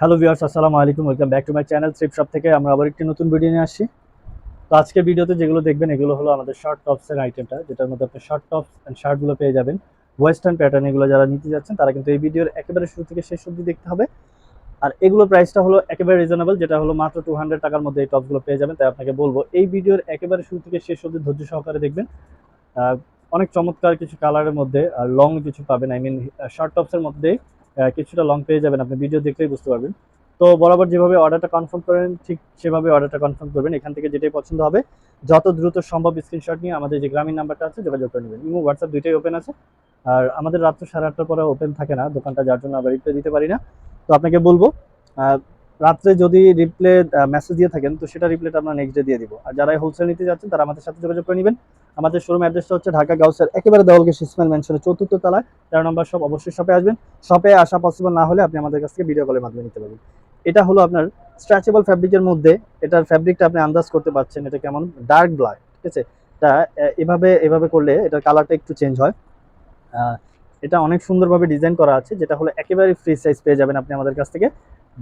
Hello viewers আসসালামু আলাইকুম welcome back to my channel trip shop থেকে আমরা আবার একটি নতুন ভিডিও নিয়ে আসছি। তো আজকে ভিডিওতে যেগুলো দেখবেন, এগুলো হলো আমাদের শর্ট টপসের আইটেমটা যেটার মধ্যে আপনি শর্ট টপস অ্যান্ড শার্টগুলো পেয়ে যাবেন। ওয়েস্টার্ন প্যাটার্ন এগুলো যারা নিতে যাচ্ছেন, তারা কিন্তু এই ভিডিওর একেবারে শুরু থেকে শেষ অবধি দেখতে হবে। আর এগুলোর প্রাইসটা হলো একেবারে রিজনেবল যেটা হলো মাত্র টু হান্ড্রেড টাকার মধ্যে এই টপসগুলো পেয়ে যাবেন। তাই আপনাকে বলব, এই ভিডিওর একেবারে শুরু থেকে শেষ অবধি ধৈর্য সহকারে দেখবেন। অনেক চমৎকার কিছু কালারের মধ্যে, আর লং কিছু পাবেন আই মিন শর্ট টপসের মধ্যে। কিছুটা লং পেয়ে যাবেন, আপনি ভিডিও দেখলেই বুঝতে পারবেন। তো বরাবর যেভাবে অর্ডারটা কনফার্ম করেন, ঠিক সেভাবে অর্ডারটা কনফার্ম করবেন। এখান থেকে যেটাই পছন্দ হবে, যত দ্রুত সম্ভব স্ক্রিনশট নিয়ে আমাদের যে গ্রামীণ নাম্বারটা আছে, যোগাযোগ করে নেবেন। ইমো হোয়াটসঅ্যাপ দুইটাই ওপেন আছে। আর আমাদের রাত্র সাড়ে আটটার পরে ওপেন থাকে না, দোকানটা, যার জন্য আবার রিপ্লাই দিতে পারি না। তো আপনাকে বলব রাত্রে যদি রিপ্লে মেসেজ দিয়ে থাকেন, তো সেটা রিপ্লেটা আমরা নেক্সট ডে দিয়ে দিব। আর যারা হোলসেল নিতে যাচ্ছেন, তারা আমাদের সাথে যোগাযোগ করে নেবেন। আমাদের শোরুম অ্যাড্রেসটা হচ্ছে ঢাকা গাউসের একেবারে দেওয়ালকে ইসমাইল মেনশনের চতুর্থ তলায়। তেরো নম্বর শপ অবশ্যই শপে আসবেন। শপে আসা পসিবল না হলে আপনি আমাদের কাছ থেকে ভিডিও কলের মাধ্যমে নিতে পারবেন। এটা হলো আপনার স্ট্রেচেবল ফ্যাব্রিকের মধ্যে। এটার ফ্যাব্রিকটা আপনি আন্দাজ করতে পারছেন। এটা কেমন? ডার্ক ব্ল্যাক ঠিক আছে? আহ, এভাবে এভাবে করলে এটার কালারটা একটু চেঞ্জ হয়। এটা অনেক সুন্দরভাবে ডিজাইন করা আছে যেটা হলো একেবারে ফ্রি সাইজ পেয়ে যাবেন আপনি আমাদের কাছ থেকে।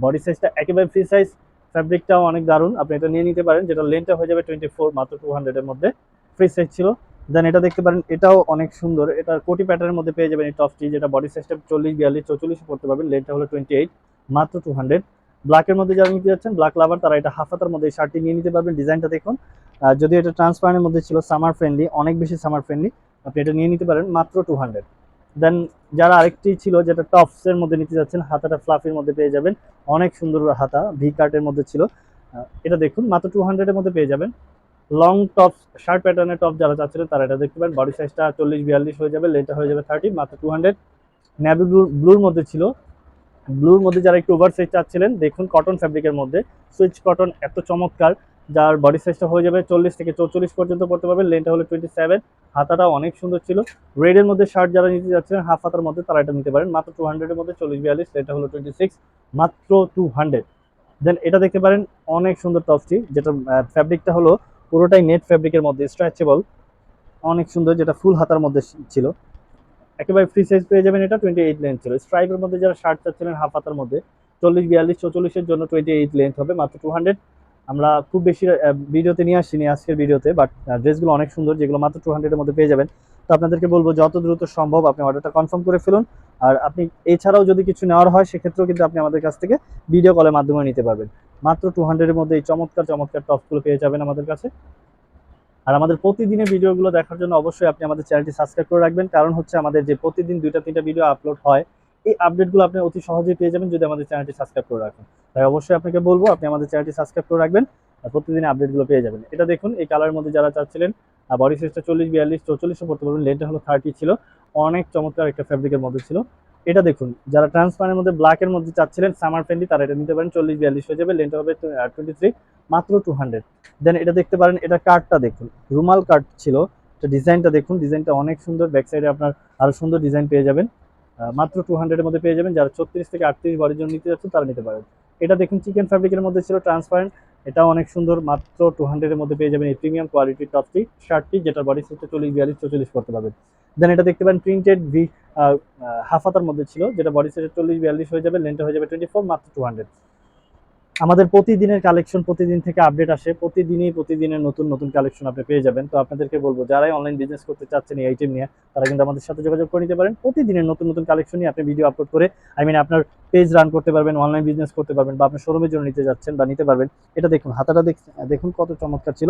বডি সাইজটা একেবারে ফ্রি সাইজ ফ্যাব্রিকটাও অনেক দারুণ। আপনি এটা নিয়ে নিতে পারেন যেটা লেন্থটা হয়ে যাবে টোয়েন্টি ফোর মাত্র টু হান্ড্রেডের মধ্যে। ফ্রি সাইজ ছিল। দেন এটা দেখতে পারেন, এটাও অনেক সুন্দর। এটার কোটি প্যাটার্নের মধ্যে পেয়ে যাবেন এই টপটি যেটা বডি সাইজটা চল্লিশ, বিয়াল্লিশ, চৌচল্লিশ পড়তে পারবেন। লেন্থটা হলো টোয়েন্টি এইট মাত্র টু হান্ড্রেড ব্ল্যাকের মধ্যে যারা নিতে যাচ্ছেন ব্ল্যাক লাভার তারা এটা হাফ হাতার মধ্যে এই শার্টটি নিয়ে নিতে পারবেন। ডিজাইনটা দেখুন। যদি এটা ট্রান্সপারেন্টের মধ্যে ছিল সামার ফ্রেন্ডলি অনেক বেশি সামার ফ্রেন্ডলি আপনি এটা নিয়ে নিতে পারেন, মাত্র টু হান্ড্রেড দেন যারা আরেকটি ছিল, যেটা টপসের মধ্যে নিতে যাচ্ছেন, হাতাটা ফ্লাফির মধ্যে পেয়ে যাবেন। অনেক সুন্দর হাতা ভি কার্টের মধ্যে ছিল। এটা দেখুন, মাত্র টু হান্ড্রেডের মধ্যে পেয়ে যাবেন। লং টপ শার্ট প্যাটার্নের টপ যারা চাচ্ছিলেন, তারা এটা দেখতে পারেন। বডি সাইজটা চল্লিশ, বিয়াল্লিশ হয়ে যাবে লেনটা হয়ে যাবে থার্টি মাত্র টু হান্ড্রেড ন্যাভি ব্লু ব্লুর মধ্যে ছিল। ব্লুর মধ্যে যারা একটু ওভার সাইজ চাচ্ছিলেন, দেখুন কটন ফ্যাব্রিকের মধ্যে। সুইচ কটন এত চমৎকার, যার বডি সাইজটা হয়ে যাবে চল্লিশ থেকে চৌচল্লিশ পর্যন্ত পড়তে পারবে লেনটা হলো টোয়েন্টি সেভেন হাতাটা অনেক সুন্দর ছিল। রেডের মধ্যে শার্ট যারা নিতে যাচ্ছিলেন হাফ হাতার মধ্যে তারা এটা নিতে পারেন। মাত্র টু হান্ড্রেডের মধ্যে চল্লিশ, বিয়াল্লিশ লেনটা হলো টোয়েন্টি সিক্স মাত্র টু হান্ড্রেড দেন এটা দেখতে পারেন, অনেক সুন্দর টপসটি যেটা ফ্যাব্রিকটা হলো পুরোটাই নেট ফ্যাব্রিকের মধ্যে স্ট্রেচেবল অনেক সুন্দর যেটা ফুল হাতার মধ্যে ছিল। একেবারে ফ্রি সাইজ পেয়ে যাবেন এটা টোয়েন্টি এইট লেন্থ ছিল স্ট্রাইপের মধ্যে যারা শার্ট চাচ্ছিলেন হাফ হাতার মধ্যে, চল্লিশ, বিয়াল্লিশ, চৌচল্লিশের জন্য টোয়েন্টি এইট লেন্থ হবে, মাত্র টু হান্ড্রেড আমরা খুব বেশি ভিডিওতে নিয়ে আসিনি আজকের ভিডিওতে বাট ড্রেসগুলো অনেক সুন্দর, যেগুলো মাত্র টু হান্ড্রেডের মধ্যে পেয়ে যাবেন। তো আপনাদেরকে বলব, যত দ্রুত সম্ভব আপনি অর্ডারটা কনফার্ম করে ফেলুন। আর আপনি এছাড়াও যদি কিছু নেওয়ার হয়, সেক্ষেত্রেও কিন্তু আপনি আমাদের কাছ থেকে ভিডিও কলের মাধ্যমে নিতে পারবেন। মাত্র টু হান্ড্রেডের মধ্যে এই চমৎকার চমৎকার টপগুলো পেয়ে যাবেন আমাদের কাছে। আর আমাদের প্রতিদিনের ভিডিওগুলো দেখার জন্য অবশ্যই আপনি আমাদের চ্যানেলটি সাবস্ক্রাইব করে রাখবেন। কারণ হচ্ছে আমাদের যে প্রতিদিন দুইটা, তিনটা ভিডিও আপলোড হয়, এই আপডেটগুলো আপনি অতি সহজেই পেয়ে যাবেন যদি আমাদের চ্যানেলটি সাবস্ক্রাইব করে রাখেন। তাই অবশ্যই আপনাকে বলব, আপনি আমাদের চ্যানেলটি সাবস্ক্রাইব করে রাখবেন আর প্রতিদিন আপডেটগুলো পেয়ে যাবেন। এটা দেখুন, এই কালারের মধ্যে যারা চাচ্ছিলেন আর বডি সাইজটা চল্লিশ, বিয়াল্লিশ চৌচল্লিশও পড়তে পারবেন লেনটা হলো থার্টি ছিল। অনেক চমৎকার একটা ফ্যাব্রিকের মধ্যে ছিল। এটা দেখুন, যারা ট্রান্সপারের মধ্যে ব্ল্যাকের মধ্যে চাচ্ছিলেন সামার ফ্রেন্ডলি তারা এটা নিতে পারেন, চল্লিশ, বিয়াল্লিশ হয়ে যাবে লেনটা হবে টোয়েন্টি থ্রি মাত্র টু হান্ড্রেড দেন এটা দেখতে পারেন, এটা কার্ডটা দেখুন, রুমাল কার্ড ছিল এটা ডিজাইনটা দেখুন ডিজাইনটা অনেক সুন্দর ব্যাক সাইডে আপনার আরও সুন্দর ডিজাইন পেয়ে যাবেন। মাত্র টু হান্ড্রেডের মধ্যে পেয়ে যাবেন, যারা ছত্রিশ থেকে আটত্রিশ বডির জন্য নিতে যাচ্ছেন, তারা নিতে পারেন। এটা দেখুন চিকেন ফ্যাব্রিকের মধ্যে ছিল ট্রান্সপারেন্ট এটাও অনেক সুন্দর, মাত্র টু হান্ড্রেডের মধ্যে পেয়ে যাবেন এই প্রিমিয়াম কোয়ালিটির টপটি শার্টটি যেটা বডি সাইজটা চল্লিশ, বিয়াল্লিশ চল্লিশ করতে পারবেন দেন এটা দেখতে পারেন প্রিন্টেড ভি হাফ হাতার মধ্যে ছিল, যেটা বডি সাইজে চল্লিশ, বিয়াল্লিশ হয়ে যাবে লেনটা হয়ে যাবে টোয়েন্টি ফোর মাত্র টু হান্ড্রেড আমাদের প্রতিদিনের কালেকশন প্রতিদিন থেকে আপডেট আসে। প্রতিদিনই, প্রতিদিনের নতুন নতুন কালেকশন আপনি পেয়ে যাবেন। তো আপনাদেরকে বলব, যারাই অনলাইন বিজনেস করতে চাচ্ছেন এই আইটেম নিয়ে, তারা কিন্তু আমাদের সাথে যোগাযোগ করে নিতে পারেন। প্রতিদিনের নতুন নতুন কালেকশন নিয়ে আপনি ভিডিও আপলোড করে আই মিন আপনার পেজ রান করতে পারবেন অনলাইন বিজনেস করতে পারবেন, বা আপনার শোরুমের জন্য নিতে যাচ্ছেন বা নিতে পারবেন। এটা দেখুন, হাতাটা দেখুন কত চমৎকার ছিল।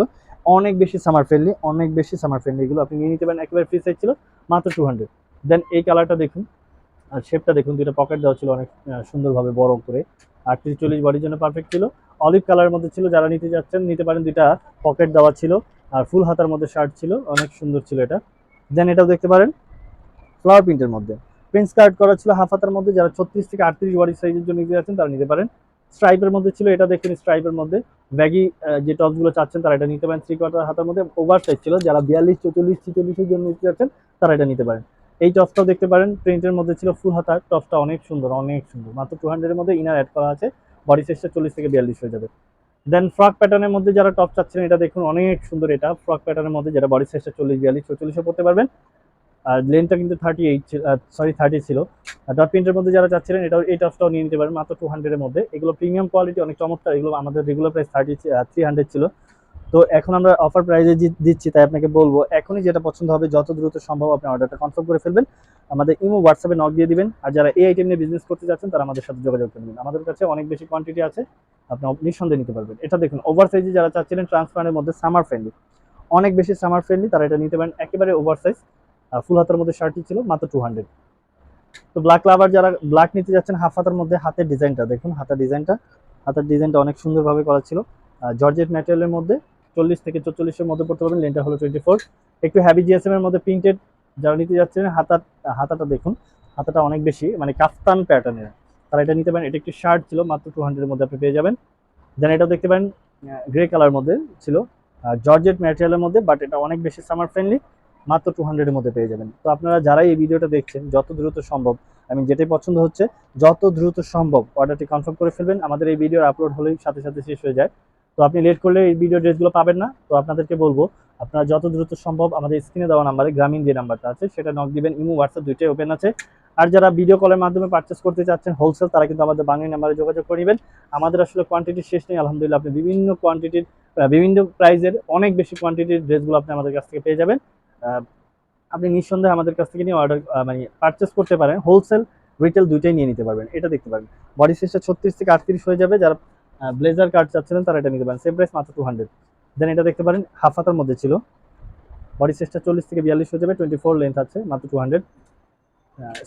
অনেক বেশি সামার ফ্রেন্ডলি অনেক বেশি সামার ফ্রেন্ডলি এগুলো আপনি নিয়ে নিতে পারেন। একেবারে ফ্রি সাইজ ছিল, মাত্র টু হান্ড্রেড দেন এই কালারটা দেখুন, আর শেপটা দেখুন, দুইটা পকেট দেওয়া ছিল অনেক সুন্দরভাবে বড় করে। আর তিরিশ চল্লিশ বডির জন্য পারফেক্ট ছিল। অলিভ কালারের মধ্যে ছিল, যারা নিতে যাচ্ছেন নিতে পারেন দুইটা পকেট দেওয়া ছিল। আর ফুল হাতার মধ্যে শার্ট ছিল, অনেক সুন্দর ছিল এটা। দেন এটাও দেখতে পারেন ফ্লাওয়ার প্রিন্টের মধ্যে। প্রিন্ট কার্ড করা ছিল হাফ হাতার মধ্যে, যারা ছত্রিশ থেকে আটত্রিশ বডি সাইজের জন্য নিতে যাচ্ছেন, তারা নিতে পারেন। স্ট্রাইপের মধ্যে ছিল, এটা দেখুন স্ট্রাইপের মধ্যে। ব্যাগি যে টপগুলো চাচ্ছেন, তারা এটা নিতে পারেন থ্রি কোয়ার্টার হাতার মধ্যে। ওভার সাইজ ছিল, যারা বিয়াল্লিশ, চৌচল্লিশ, ছিচল্লিশের জন্য নিতে যাচ্ছেন, তারা এটা নিতে পারেন। এই টপটাও দেখতে পারেন প্রিন্টের মধ্যে ছিল ফুল হাতা টপটা অনেক সুন্দর অনেক সুন্দর। মাত্র টু হান্ড্রেডের মধ্যে ইনার অ্যাড করা আছে বডি সাইজটা চল্লিশ থেকে বিয়াল্লিশ হয়ে যাবে। দেন ফ্রক প্যাটার্নের মধ্যে যারা টপ চাচ্ছেন, এটা দেখুন অনেক সুন্দর এটা। ফ্রক প্যাটার্নের মধ্যে যেটা বডি সাইজটা চল্লিশ, বিয়াল্লিশ চল্লিশে পড়তে পারবেন। আর লেনটা কিন্তু থার্টি এইট সরি থার্টি ছিল। ডট প্রিন্টের মধ্যে যারা চাচ্ছিলেন এটাও, এই টপটাও নিয়ে নিতে পারেন, মাত্র টু হান্ড্রেডের মধ্যে। এগুলো প্রিমিয়াম কোয়ালিটি অনেক চমৎকার। এগুলো আমাদের regular price thirty three hundred ছিল। তো এখন আমরা অফার প্রাইজে দিচ্ছি, তাই আপনাকে বলব, এখনই যেটা পছন্দ হবে, যত দ্রুত সম্ভব আপনি অর্ডারটা কনফার্ম করে ফেলবেন। আমাদের ইমো হোয়াটসঅ্যাপে নক দিয়ে দিবেন, আর যারা এই আইটেম নিয়ে বিজনেস করতে যাচ্ছেন, তারা আমাদের সাথে যোগাযোগ করবেন আমাদের কাছে অনেক বেশি কোয়ান্টিটি আছে, আপনি নিঃসন্দেহে নিতে পারবেন। এটা দেখুন ওভার সাইজে যারা চাচ্ছিলেন ট্রান্সপারেন্টের মধ্যে সামার ফ্রেন্ডলি অনেক বেশি সামার ফ্রেন্ডলি তারা এটা নিতে পারেন, একেবারে ওভার সাইজ ফুল হাতের মধ্যে শার্টটি ছিল, মাত্র টু হান্ড্রেড তো ব্ল্যাক লাভার যারা ব্ল্যাক নিতে যাচ্ছেন হাফ হাতের মধ্যে হাতের ডিজাইনটা দেখুন, হাতের ডিজাইনটা হাতের ডিজাইনটা অনেক সুন্দরভাবে করা ছিল। জর্জেট ম্যাটেরিয়ালের মধ্যে চল্লিশ থেকে চল্লিশের মধ্যে পড়তে পারবেন। লেনটা হলো টোয়েন্টি ফোর একটু হ্যাভি জিএসএম এর মধ্যে প্রিন্টেড যারা নিতে যাচ্ছেন, হাতার, হাতাটা দেখুন, হাতাটা অনেক বেশি মানে কাফতান প্যাটার্নের তারা এটা নিতে পারেন। এটা একটি শার্ট ছিল, মাত্র টু হান্ড্রেডের মধ্যে আপনি পেয়ে যাবেন। দেন এটাও দেখতে পারেন গ্রে কালার মধ্যে ছিল জর্জেট ম্যাটেরিয়ালের মধ্যে বাট এটা অনেক বেশি সামার ফ্রেন্ডলি মাত্র টু হান্ড্রেডের মধ্যে পেয়ে যাবেন। তো আপনারা যারাই এই ভিডিওটা দেখছেন, যত দ্রুত সম্ভব আমি যেটাই পছন্দ হচ্ছে, যত দ্রুত সম্ভব অর্ডারটি কনফার্ম করে ফেলবেন। আমাদের এই ভিডিওর আপলোড হলেই সাথে সাথে শেষ হয়ে যায়। তো আপনি লেট করলে এই ভিডিও ড্রেসগুলো পাবেন না। তো আপনাদেরকে বলব, আপনারা যত দ্রুত সম্ভব আমাদের স্ক্রিনে দেওয়া নাম্বারে গ্রামীণ যে নাম্বারটা আছে, সেটা নক দিবেন। ইমো হোয়াটসঅ্যাপ দুইটাই ওপেন আছে। আর যারা ভিডিও কলের মাধ্যমে পারচেস করতে চাচ্ছেন হোলসেল তারা কিন্তু আমাদের বাঙালি নাম্বারে যোগাযোগ করে নেবেন। আমাদের আসলে কোয়ান্টিটি শেষ নেই। আলহামদুলিল্লাহ, আপনি বিভিন্ন কোয়ান্টিটির বিভিন্ন প্রাইজের অনেক বেশি কোয়ান্টিটির ড্রেসগুলো আপনি আমাদের কাছ থেকে পেয়ে যাবেন। আপনি নিঃসন্দেহে আমাদের কাছ থেকে নিয়ে অর্ডার মানে পারচেস করতে পারেন। হোলসেল রিটেল দুইটাই নিয়ে নিতে পারবেন। এটা দেখতে পারবেন। বডি সাইজটা ছত্রিশ থেকে আটত্রিশ হয়ে যাবে। যারা ব্লেজার কার্ড চাচ্ছিলেন, তারা এটা নিতে পারেন। সেম প্রাইস মাত্র টু হান্ড্রেড দেন এটা দেখতে পারেন, হাফ হাতার মধ্যে ছিল। বডি সাইজটা চল্লিশ থেকে বিয়াল্লিশ হয়ে যাবে টোয়েন্টি ফোর লেন্থ আছে, মাত্র টু হান্ড্রেড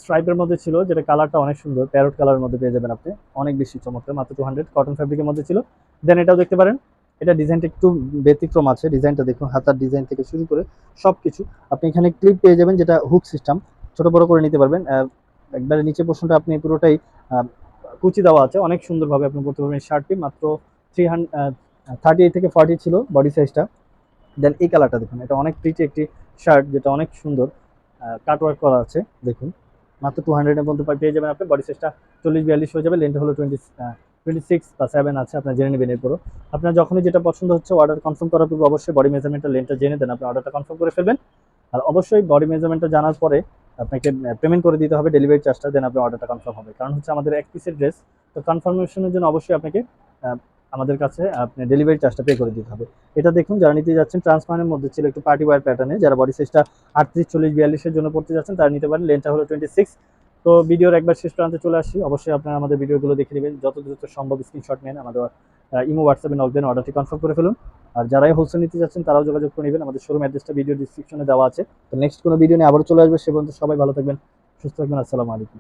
স্ট্রাইপের মধ্যে ছিল, যেটা কালারটা অনেক সুন্দর প্যারট কালারের মধ্যে পেয়ে যাবেন আপনি। অনেক বেশি চমৎকার, মাত্র টু হান্ড্রেড কটন ফ্যাব্রিকের মধ্যে ছিল। দেন এটাও দেখতে পারেন, এটা ডিজাইনটা একটু ব্যতিক্রম আছে ডিজাইনটা দেখুন, হাতার ডিজাইন থেকে শুরু করে সব কিছু আপনি এখানে ক্লিপ পেয়ে যাবেন, যেটা হুক সিস্টেম ছোট বড় করে নিতে পারবেন। একবারে নিচে পোর্শনটা আপনি পুরোটাই কুচি দেওয়া আছে। অনেক সুন্দরভাবে আপনি পড়তে পারবেন শার্টটি। মাত্র থ্রি থার্টি এইট থেকে ফর্টি ছিল বডি সাইজটা দেন এই কালারটা দেখুন, এটা অনেক প্রিটি একটি শার্ট যেটা অনেক সুন্দর। কাটওয়ার্ক করা আছে, দেখুন। মাত্র টু হান্ড্রেডের মধ্যে পেয়ে যাবেন আপনি। বডি সাইজটা চল্লিশ, বিয়াল্লিশ হয়ে যাবে। লেন্থ হলো টোয়েন্টি টোয়েন্টি সিক্স বা সেভেন আছে, আপনার জেনে নেবেন এরপরও। আপনার যখনই যেটা পছন্দ হচ্ছে অর্ডার কনফার্ম করার পূর্বে অবশ্যই বডি মেজারমেন্টটা লেন্থটা জেনে দেন। আপনি অর্ডারটা কনফার্ম করে ফেলবেন। আর অবশ্যই বডি মেজারমেন্টটা জানার পরে আপনাকে পেমেন্ট করে দিতে হবে ডেলিভারি চার্জটা দেন আপনার অর্ডারটা কনফার্ম হবে। কারণ হচ্ছে আমাদের এক পিসের ড্রেস তো কনফার্মেশনের জন্য অবশ্যই আপনাকে আমাদের কাছে, আপনি ডেলিভারি চার্জটা পে করে দিতে হবে। এটা দেখুন, যারা নিতে যাচ্ছেন ট্রান্সফার্মের মধ্যে ছিল একটু পার্টি ওয়ার প্যাটার্নে যারা বডি সাইজটা আটত্রিশ, চল্লিশ, বিয়াল্লিশের জন্য পড়তে যাচ্ছেন, তারা নিতে পারেন। লেনটা হলো টোয়েন্টি সিক্স তো ভিডিওর একবার শেষ প্রান্তে চলে আসি। অবশ্যই আপনারা আমাদের ভিডিওগুলো দেখে নেবেন। যত দ্রুত সম্ভব স্ক্রিনশট নেন, আমাদের ইমো হোয়াটসঅ্যাপে নক দেন অর্ডারটি কনফার্ম করে ফেলুন। আর যারাই হোলসেল নিতে যাচ্ছেন, তারাও যোগাযোগ করে নেবেন। আমাদের শোরুম অ্যাড্রেসটা ভিডিও ডিসক্রিপশনে দেওয়া আছে। তো নেক্সট কোনো ভিডিও নিয়ে আবারও চলে আসবে। সে পর্যন্ত সবাই ভালো থাকবেন, সুস্থ থাকবেন। আসসালামু আলাইকুম।